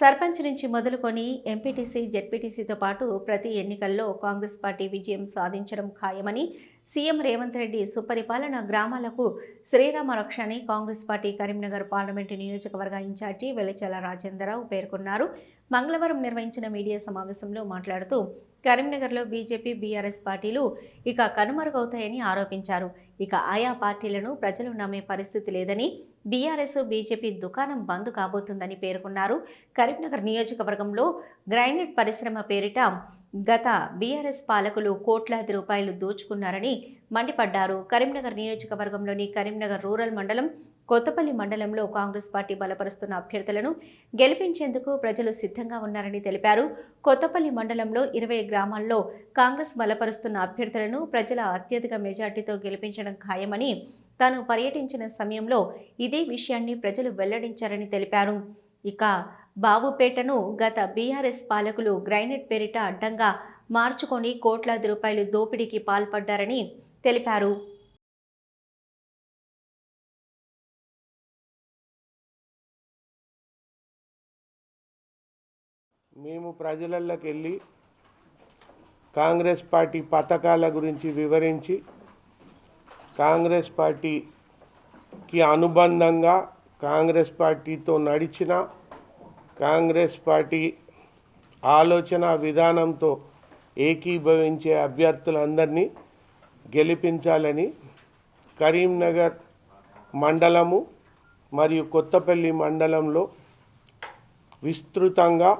సర్పంచ్ నుంచి మొదలుకొని ఎంపీటీసీ జెడ్పీటీసీతో పాటు ప్రతి ఎన్నికల్లో కాంగ్రెస్ పార్టీ విజయం సాధించడం ఖాయమని సీఎం రేవంత్ రెడ్డి సుపరిపాలన గ్రామాలకు శ్రీరామ రక్ష అని కాంగ్రెస్ పార్టీ కరీంనగర్ పార్లమెంటు నియోజకవర్గ ఇన్ఛార్జి వెలచల రాజేంద్రరావు పేర్కొన్నారు. మంగళవారం నిర్వహించిన మీడియా సమావేశంలో మాట్లాడుతూ కరీంనగర్లో బీజేపీ బీఆర్ఎస్ పార్టీలు ఇక కనుమరుగవుతాయని ఆరోపించారు. ఇక ఆయా పార్టీలను ప్రజలు నమ్మే పరిస్థితి లేదని బీఆర్ఎస్ బీజేపీ దుకాణం బంద్ కాబోతుందని పేర్కొన్నారు. కరీంనగర్ నియోజకవర్గంలో గ్రైనైట్ పరిశ్రమ పేరిట గత బీఆర్ఎస్ పాలకులు కోట్లాది రూపాయలు దోచుకున్నారని మండిపడ్డారు. కరీంనగర్ నియోజకవర్గంలోని కరీంనగర్ రూరల్ మండలం కొత్తపల్లి మండలంలో కాంగ్రెస్ పార్టీ బలపరుస్తున్న అభ్యర్థులను గెలిపించేందుకు ప్రజలు సిద్ధంగా ఉన్నారని తెలిపారు. కొత్తపల్లి మండలంలో ఇరవై గ్రామాల్లో కాంగ్రెస్ బలపరుస్తున్న అభ్యర్థులను ప్రజల అత్యధిక మెజార్టీతో గెలిపించడం ఖాయమని తాను పర్యటించిన సమయంలో ఇదే విషయాన్ని ప్రజలు వెల్లడించారని తెలిపారు. ఇక బాబుపేటను గత బీఆర్ఎస్ పాలకులు గ్రైనెట్ పేరిట అడ్డంగా మార్చుకొని కోట్లాది రూపాయలు దోపిడీకి పాల్పడ్డారని తెలిపారు. మేము ప్రజలలోకి వెళ్ళి కాంగ్రెస్ పార్టీ పథకాల గురించి వివరించి కాంగ్రెస్ పార్టీకి అనుబంధంగా కాంగ్రెస్ పార్టీతో నడిచిన కాంగ్రెస్ పార్టీ ఆలోచన విధానంతో ఏకీభవించే అభ్యర్థులందరినీ గెలిపించాలని కరీంనగర్ మండలము మరియు కొత్తపల్లి మండలంలో విస్తృతంగా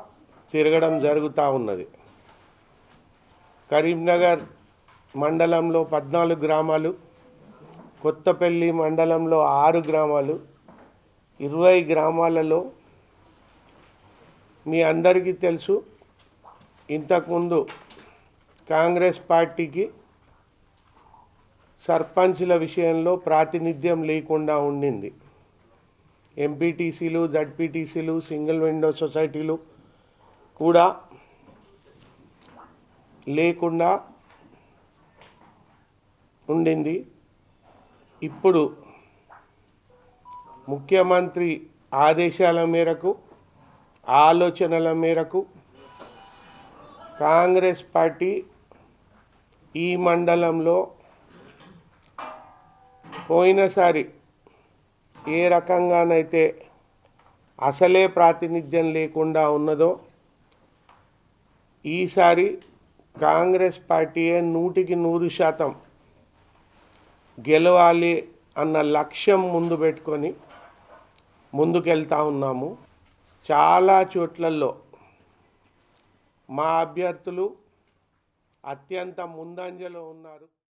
తిరగడం జరుగుతూ ఉన్నది. కరీంనగర్ మండలంలో పద్నాలుగు గ్రామాలు కొత్తపల్లి మండలంలో ఆరు గ్రామాలు ఇరవై గ్రామాలలో మీ అందరికీ తెలుసు. ఇంతకుముందు కాంగ్రెస్ పార్టీకి సర్పంచ్ల విషయంలో ప్రాతినిధ్యం లేకుండా ఉండింది. ఎంపీటీసీలు జడ్పీటీసీలు సింగిల్ విండో సొసైటీలు కూడా లేకుండా ఉండింది. ఇప్పుడు ముఖ్యమంత్రి ఆదేశాల మేరకు ఆలోచనల మేరకు కాంగ్రెస్ పార్టీ ఈ మండలంలో పోయినసారి ఏ రకంగానైతే అసలే ప్రాతినిధ్యం లేకుండా ఉన్నదో ఈసారి కాంగ్రెస్ పార్టీయే నూటికి నూరు శాతం గెలవాలి అన్న లక్ష్యం ముందు పెట్టుకొని ముందుకెళ్తా ఉన్నాము. చాలా చోట్లలో మా అభ్యర్థులు అత్యంత ముందంజలో ఉన్నారు.